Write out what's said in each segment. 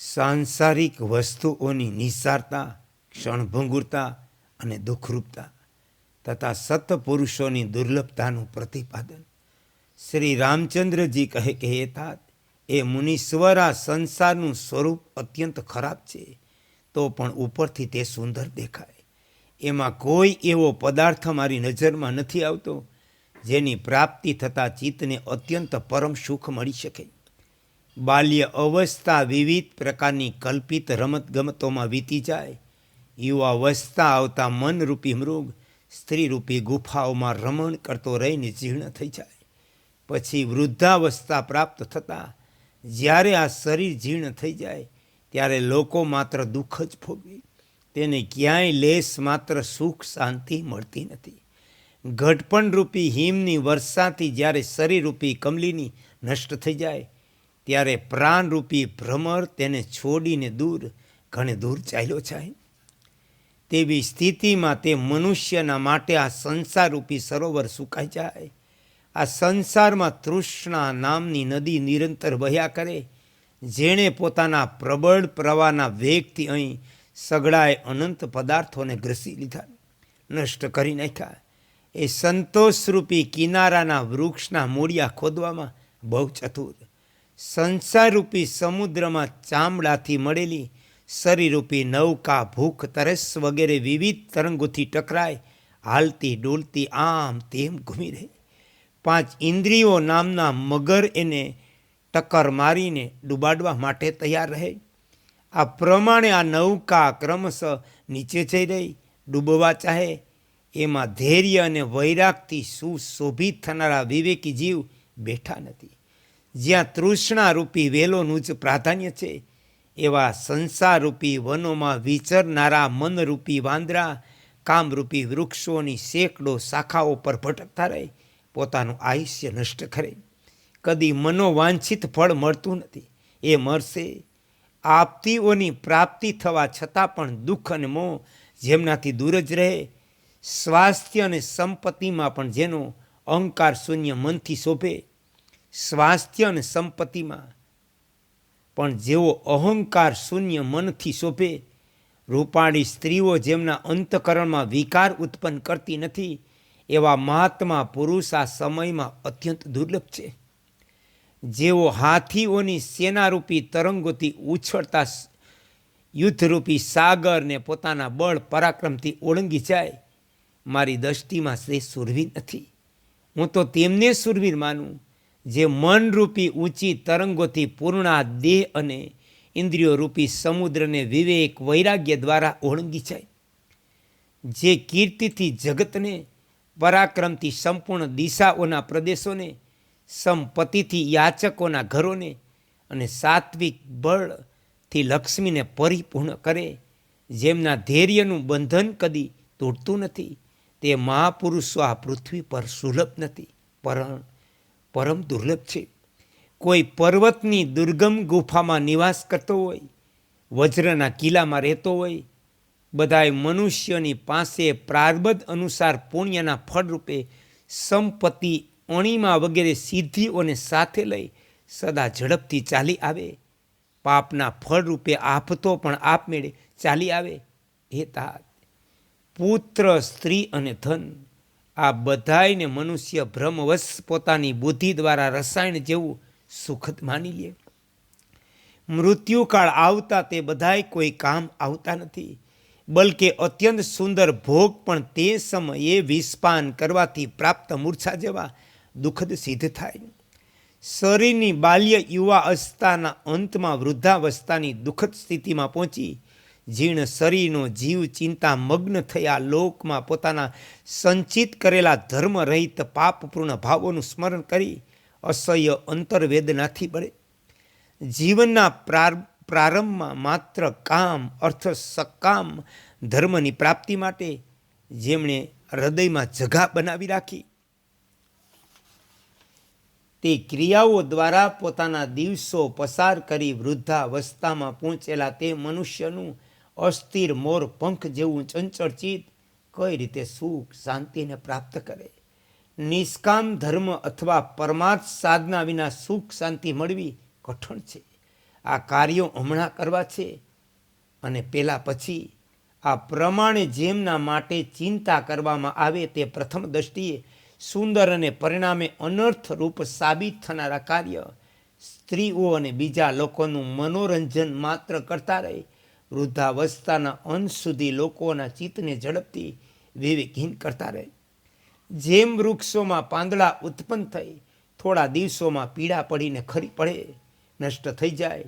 સાંસારિક વસ્તુઓની નિસારતા, ક્ષણભંગુરતા અને દુઃખરૂપતા તથા સત્પુરુષોની દુર્લભતાનું પ્રતિપાદન. શ્રી રામચંદ્રજી કહે કે, હે તાત એ મુનીશ્વર સંસારનું સ્વરૂપ અત્યંત ખરાબ છે, તો પણ ઉપરથી તે સુંદર દેખાય. એમાં કોઈ એવો પદાર્થ મારી નજરમાં નથી આવતો, જેની પ્રાપ્તિ થતાં ચિત્તને અત્યંત પરમ સુખ મળી શકે. બાલ્ય અવસ્થા વિવિધ પ્રકારની કલ્પિત રમતગમતોમાં વીતી જાય. યુવાવસ્થા આવતા મનરૂપી મૃગ સ્ત્રીરૂપી ગુફાઓમાં રમણ કરતો રહીને જીર્ણ થઈ જાય. પછી વૃદ્ધાવસ્થા પ્રાપ્ત થતાં જ્યારે આ શરીર જીર્ણ થઈ જાય, ત્યારે લોકો માત્ર દુઃખ જ ભોગવે. તેને ક્યાંય લેસ માત્ર સુખ શાંતિ મળતી નથી. ઘટપણરૂપી હિમની વર્ષાથી જ્યારે શરીરરૂપી કમલીની નષ્ટ થઈ જાય ત્યારે પ્રાણરૂપી ભ્રમર તેને છોડીને દૂર, ઘણે દૂર ચાલ્યો જાય. તેવી સ્થિતિમાં તે મનુષ્યના માટે આ સંસારરૂપી સરોવર સુકાઈ જાય. આ સંસારમાં તૃષ્ણા નામની નદી નિરંતર વહ્યા કરે, જેણે પોતાના પ્રબળ પ્રવાહના વેગથી અહીં સગડાએ અનંત પદાર્થોને ગ્રસી લીધા, નષ્ટ કરી નાખ્યા. એ સંતોષરૂપી કિનારાના વૃક્ષના મૂળિયા ખોદવામાં બહુ ચતુર. સંસારરૂપી સમુદ્રમાં ચામડાથી મળેલી શરીરરૂપી નૌકા ભૂખ તરસ વગેરે વિવિધ તરંગોથી ટકરાય, હાલતી ડોલતી આમ તેમ ઘૂમી રહે. પાંચ ઇન્દ્રિયો નામના મગર એને ટક્કર મારીને ડૂબાડવા માટે તૈયાર રહે. આ પ્રમાણે આ નૌકા ક્રમશઃ નીચે જઈ રહી, ડૂબવા ચાહે. એમાં ધૈર્ય અને વૈરાગથી સુશોભિત થનારા વિવેકી જીવ બેઠા નથી. જ્યાં તૃષ્ણારૂપી વેલોનું જ પ્રાધાન્ય છે, એવા સંસારરૂપી વનોમાં વિચરનારા મનરૂપી વાંદરા, કામરૂપી વૃક્ષોની સેંકડો શાખાઓ પર ભટકતા રહે, પોતાનું આયુષ્ય નષ્ટ કરે. કદી મનોવાંછિત ફળ મળતું નથી, એ મળશે. આપતીઓની પ્રાપ્તિ થવા છતાં પણ દુઃખ અને મોહ જેમનાથી દૂર જ રહે. સ્વાસ્થ્ય અને સંપત્તિમાં પણ જેનો અહંકાર શૂન્ય મનથી શોભે. સ્વાસ્થ્ય અને સંપત્તિમાં. પણ જેવો અહંકાર શૂન્ય મનથી શોભે, રૂપાળી સ્ત્રીઓ જેમના અંતકરણમાં વિકાર ઉત્પન્ન કરતી નથી, એવા મહાત્મા પુરુષ આ સમયમાં અત્યંત દુર્લભ છે. જેઓ હાથીઓની સેનારૂપી તરંગોથી ઉછળતા યુદ્ધરૂપી સાગરને પોતાના બળ પરાક્રમથી ઓળંગી જાય, મારી દૃષ્ટિમાં તે સુરવીર નથી. હું તો તેમને સુરવીર માનું. જે મનરૂપી ઊંચી તરંગોથી પૂર્ણા દેહ અને ઇન્દ્રિયો રૂપી સમુદ્રને વિવેક વૈરાગ્ય દ્વારા ઓળંગી જાય જે કીર્તિથી જગતને પરાક્રમથી સંપૂર્ણ દિશાઓના પ્રદેશોને, સંપત્તિથી યાચકોના ઘરોને અને સાત્વિક બળથી લક્ષ્મીને પરિપૂર્ણ કરે, જેમના ધૈર્યનું બંધન કદી તૂટતું નથી, તે મહાપુરુષો આ પૃથ્વી પર સુલભ નથી, પણ પરમ દુર્લભ છે. કોઈ પર્વતની દુર્ગમ ગુફામાં નિવાસ કરતો હોય, વજ્રના કિલ્લામાં રહેતો હોય, બધાય મનુષ્યની પાસે પ્રારબ્ધ અનુસાર પુણ્યના ફળરૂપે સંપત્તિ અણીમાં વગેરે સિદ્ધિઓને સાથે લઈ સદા ઝડપથી ચાલી આવે. પાપના ફળરૂપે આફતો પણ આપમેળે ચાલી આવે. હે તાત. પુત્ર, સ્ત્રી અને ધન. આ બધાયને મનુષ્ય ભ્રમવશ પોતાની બુદ્ધિ દ્વારા રસાયણ જેવું સુખદ માની લે. મૃત્યુકાળ આવતા તે બધાય કોઈ કામ આવતા નથી, બલકે અત્યંત સુંદર ભોગ પણ તે સમયે વિસ્પાન કરવાથી પ્રાપ્ત મૂર્છા જેવા દુઃખદ સિદ્ધ થાય. શરીરની બાલ્ય યુવા અવસ્થાના અંતમાં વૃદ્ધાવસ્થાની દુઃખદ સ્થિતિમાં પહોંચી જીર્ણ શરીરનો જીવ ચિંતા મગ્ન થયા લોકમાં પોતાના સંચિત કરેલા ધર્મ રહિત પાપપૂર્ણ ભાવોનું સ્મરણ કરી અસહ્ય અંતર્વેદનાથી બળે. જીવનના પ્રારંભમાં માત્ર કામ, અર્થ સકામ ધર્મની પ્રાપ્તિ માટે જેમણે હૃદયમાં જગા બનાવી રાખી. તે ક્રિયાઓ દ્વારા પોતાના દિવસો પસાર કરી વૃદ્ધાવસ્થામાં પહોંચેલા તે મનુષ્યનું અસ્થિર મોર પંખ જેવું ચંચળ ચિત્ત કઈ રીતે સુખ શાંતિને પ્રાપ્ત કરે? નિષ્કામ ધર્મ અથવા પરમાર્થ સાધના વિના સુખ શાંતિ મળવી કઠણ છે. આ કાર્યો હમણાં કરવા છે અને પેલા પછી આ પ્રમાણે જેમના માટે ચિંતા કરવામાં આવે તે પ્રથમ દ્રષ્ટિએ સુંદર અને પરિણામે અનર્થરૂપ સાબિત થનારા કાર્ય સ્ત્રીઓ અને બીજા લોકોનું મનોરંજન માત્ર કરતા રહે વૃદ્ધાવસ્થાના અંત સુધી લોકોના ચિત્તને ઝડપથી વિવેકહીન કરતા રહે. જેમ વૃક્ષોમાં પાંદડા ઉત્પન્ન થઈ, થોડા દિવસોમાં પીડા પડીને ખરી પડે, નષ્ટ થઈ જાય,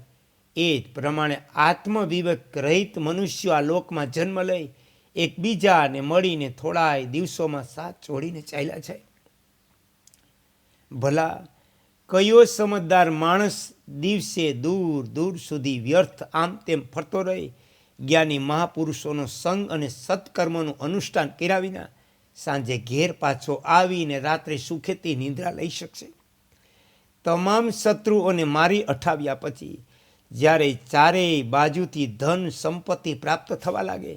એ જ પ્રમાણે આત્મવિવેક રહિત મનુષ્યો આ લોકમાં જન્મ લઈ, એકબીજાને મળીને થોડાય દિવસોમાં સાથ છોડીને ચાલ્યા જાય. ભલા, કયો સમજદાર માણસ દિવસે દૂર દૂર સુધી વ્યર્થ આમ તેમ ફરતો રહે. જ્ઞાની મહાપુરુષોનો સંગ અને સત્કર્મનું અનુષ્ઠાન કર્યા વિના સાંજે ઘેર પાછો આવીને રાત્રે સુખેથી નિંદ્રા લઈ શકશે. તમામ શત્રુઓને મારી અઠાવ્યા પછી જ્યારે ચારેય બાજુથી ધન સંપત્તિ પ્રાપ્ત થવા લાગે,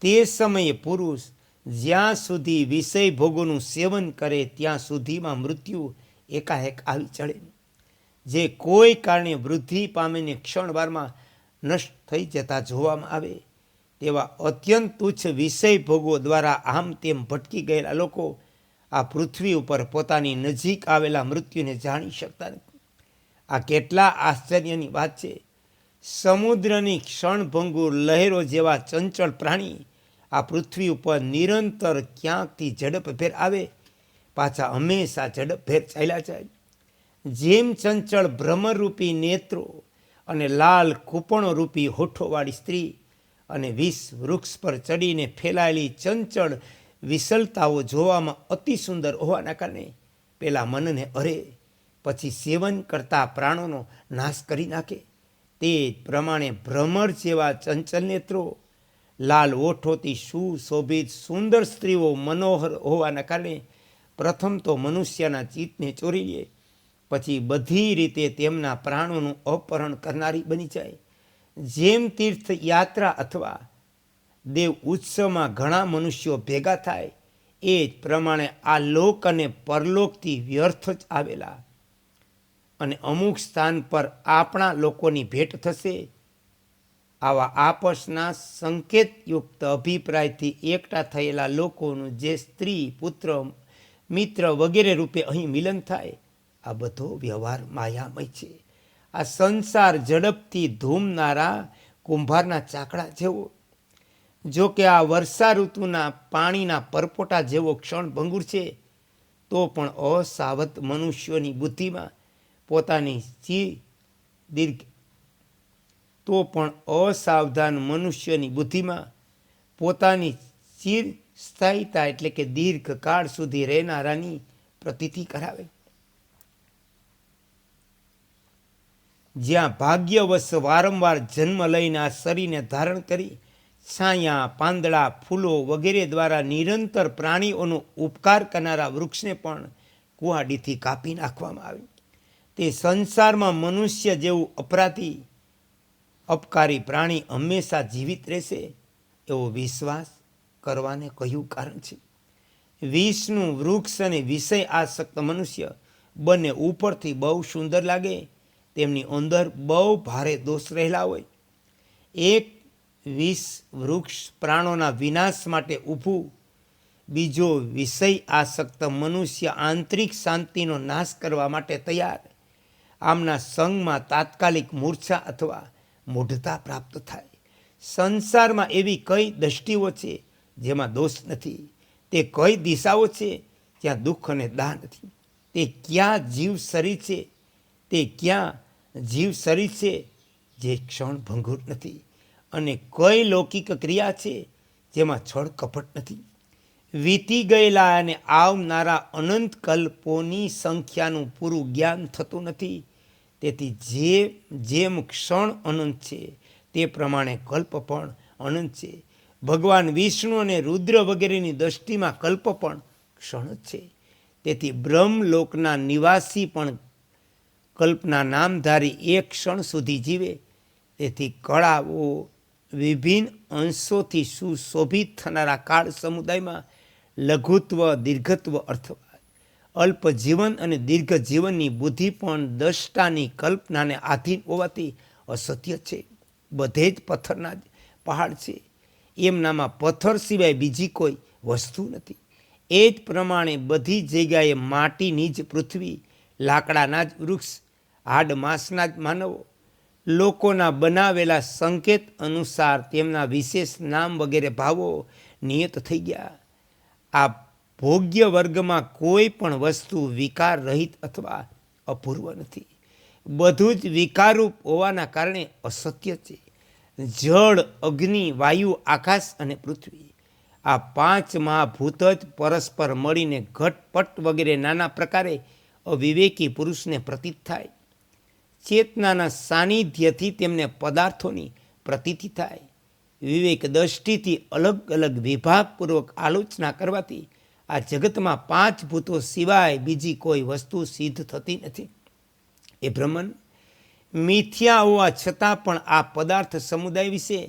તે સમયે પુરુષ જ્યાં સુધી વિષય ભોગોનું સેવન કરે ત્યાં સુધીમાં મૃત્યુ એકાએક આવી ચડે. જે કોઈ કારણે વૃદ્ધિ પામીને ક્ષણવારમાં નષ્ટ થઈ જતા જોવામાં આવે, તેવા અત્યંત તુચ્છ વિષય ભોગો દ્વારા આમ તેમ ભટકી ગયેલા લોકો આ પૃથ્વી ઉપર પોતાની નજીક આવેલા મૃત્યુને જાણી શકતા નથી. આ કેટલા આશ્ચર્યની વાત છે. સમુદ્રની ક્ષણભંગુર લહેરો જેવા ચંચળ પ્રાણી આ પૃથ્વી ઉપર નિરંતર ક્યાંકથી ઝડપભેર આવે, પાછા હંમેશા ઝડપભેર ચાલ્યા જાય. જેમ ચંચળ ભ્રમરરૂપી નેત્રો અને લાલ કૂપણોરૂપી હોઠોવાળી સ્ત્રી અને વિષ વૃક્ષ પર ચડીને ફેલાયેલી ચંચળ વિસલતાઓ જોવામાં અતિ સુંદર હોવાના કારણે પેલા મનને અરે, પછી સેવન કરતા પ્રાણોનો નાશ કરી નાખે. તે પ્રમાણે ભ્રમર જેવા ચંચલ નેત્રો, લાલ ઓઠોથી સુશોભિત સુંદર સ્ત્રીઓ મનોહર હોવાના કારણે પ્રથમ તો મનુષ્યના ચિત્તને ચોરી લે પછી બધી રીતે તેમના પ્રાણોનું અપહરણ કરનારી બની જાય. જેમ તીર્થ યાત્રા અથવા દેવ ઉત્સવમાં ઘણા મનુષ્યો ભેગા થાય, એ જ પ્રમાણે આ લોક અને પરલોકથી વ્યર્થ જ આવેલા. અને અમુક સ્થાન પર આપણા લોકોની ભેટ થશે. આવા આપસના સંકેતયુક્ત અભિપ્રાયથી એકઠા થયેલા લોકોનું જે સ્ત્રી, પુત્ર, મિત્ર વગેરે રૂપે અહીં મિલન થાય આ બધો વ્યવહાર માયામય છે. આ સંસાર ઝડપથી ધૂમનારા કુંભારના ચાકડા જેવો. જો કે આ વર્ષા ઋતુના પાણીના પરપોટા જેવો ક્ષણ ભંગુર છે, તો પણ અસાવધ મનુષ્યોની બુદ્ધિમાં પોતાની ચી દીર્ઘ. તો પણ અસાવધાન મનુષ્યની બુદ્ધિમાં પોતાની ચીર સ્થાયીતા એટલે કે દીર્ઘકાળ સુધી રહેનારાની પ્રતીતિ કરાવે. જ્યાં ભાગ્યવશ વારંવાર જન્મ લઈને આ શરીરને ધારણ કરી છાયા, પાંદડા, ફૂલો વગેરે દ્વારા નિરંતર પ્રાણીઓનો ઉપકાર કરનારા વૃક્ષને પણ કુહાડીથી કાપી નાખવામાં આવે. તે સંસારમાં મનુષ્ય જેવું અપરાધી, અપકારી પ્રાણી હંમેશા જીવિત રહેશે એવો વિશ્વાસ કરવાને કહ્યું કારણ છે. વિષનું વૃક્ષ અને વિષય આસક્ત મનુષ્ય બંને ઉપરથી બહુ સુંદર લાગે તેમની અંદર બહુ ભારે દોષ રહેલા હોય. એક વીસ વૃક્ષ પ્રાણોના વિનાશ માટે ઊભું, બીજો વિષય આસક્ત મનુષ્ય આંતરિક શાંતિનો નાશ કરવા માટે તૈયાર. આમના સંગમાં તાત્કાલિક મૂર્છા અથવા મૂઢતા પ્રાપ્ત થાય. સંસારમાં એવી કઈ દ્રષ્ટિઓ છે જેમાં દોષ નથી? તે કઈ દિશાઓ છે જ્યાં દુઃખ અને દાહ નથી? તે ક્યાં જીવ શરીર છે? તે ક્યાં જીવ શરીર છે, જે ક્ષણ ભંગુર નથી અને કઈ લૌકિક ક્રિયા છે, જેમાં છળ કપટ નથી. વીતી ગયેલા અને આવનારા અનંત કલ્પોની સંખ્યાનું પૂરું જ્ઞાન થતું નથી. તેથી જે, જેમ ક્ષણ અનંત છે, તે પ્રમાણે કલ્પ પણ અનંત છે. ભગવાન વિષ્ણુ અને રુદ્ર વગેરેની દ્રષ્ટિમાં કલ્પ પણ ક્ષણ છે. તેથી બ્રહ્મલોકના નિવાસી પણ કલ્પના નામધારી એક ક્ષણ સુધી જીવે. તેથી કળાઓ વિભિન્ન અંશોથી સુશોભિત થનારા કાળ સમુદાયમાં લઘુત્વ, દીર્ઘત્વ અર્થવાદ. અલ્પ જીવન અને દીર્ઘ જીવનની બુદ્ધિ પણ દષ્ટાની કલ્પનાને આધીન હોવાથી અસત્ય છે. બધે જ પથ્થરના જ પહાડ છે. એમનામાં પથ્થર સિવાય બીજી કોઈ વસ્તુ નથી. એ જ પ્રમાણે બધી જગ્યાએ માટીની જ પૃથ્વી, લાકડાના જ વૃક્ષ હાડ જ માનવો. લોકોના બનાવેલા સંકેત અનુસાર તેમના વિશેષ નામ વગેરે ભાવો નિયત થઈ ગયા. આ ભોગ્ય વર્ગમાં કોઈ પણ વસ્તુ વિકાર રહિત અથવા અપૂર્વ નથી. બધું જ વિકારરૂપ હોવાના કારણે અસત્ય છે. જળ, અગ્નિ, વાયુ, આકાશ અને પૃથ્વી. આ પાંચ મહાભૂત જ પરસ્પર મળીને ઘટપટ વગેરે નાના પ્રકારે અવિવેકી પુરુષને પ્રતીત થાય. ચેતનાના સાનિધ્યથી તેમને પદાર્થોની પ્રતીતિ થાય. વિવેક દ્રષ્ટિથી અલગ અલગ વિભાગપૂર્વક આલોચના કરવાથી આ જગતમાં પાંચ ભૂતો સિવાય બીજી કોઈ વસ્તુ સિદ્ધ થતી નથી. એ ભ્રમણ મિથ્યા હોવા છતાં પણ આ પદાર્થ સમુદાય વિશે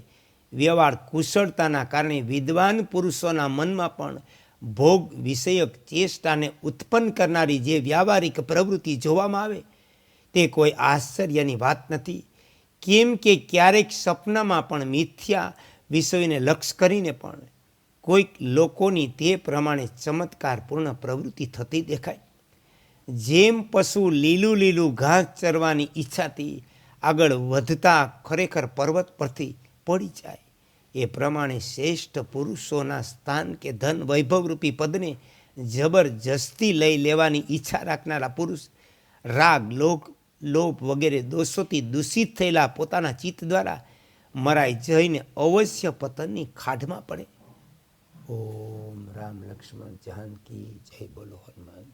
વ્યવહાર કુશળતાના કારણે વિદ્વાન પુરુષોના મનમાં પણ ભોગ વિષયક ચેષ્ટાને ઉત્પન્ન કરનારી જે વ્યાવહારિક પ્રવૃત્તિ જોવામાં આવે તે કોઈ આશ્ચર્યની વાત નથી. કેમ કે ક્યારેક સપનામાં પણ મિથ્યા વિષયને લક્ષ કરીને પણ કોઈક લોકોની તે પ્રમાણે ચમત્કારપૂર્ણ પ્રવૃત્તિ થતી દેખાય. જેમ પશુ લીલું લીલું ઘાસ ચરવાની ઈચ્છાથી આગળ વધતા ખરેખર પર્વત પરથી પડી જાય. એ પ્રમાણે શ્રેષ્ઠ પુરુષોના સ્થાન કે ધન વૈભવરૂપી પદને જબરજસ્તી લઈ લેવાની ઈચ્છા રાખનારા પુરુષ રાગ, લોક લોભ વગેરે દોષોથી દૂષિત થયેલા પોતાના ચિત્ત દ્વારા મરાઈ જઈને અવશ્ય પતનની ખાઢમાં પડે. ઓમ રામ લક્ષ્મણ જાનકી જય બોલો હનુમાન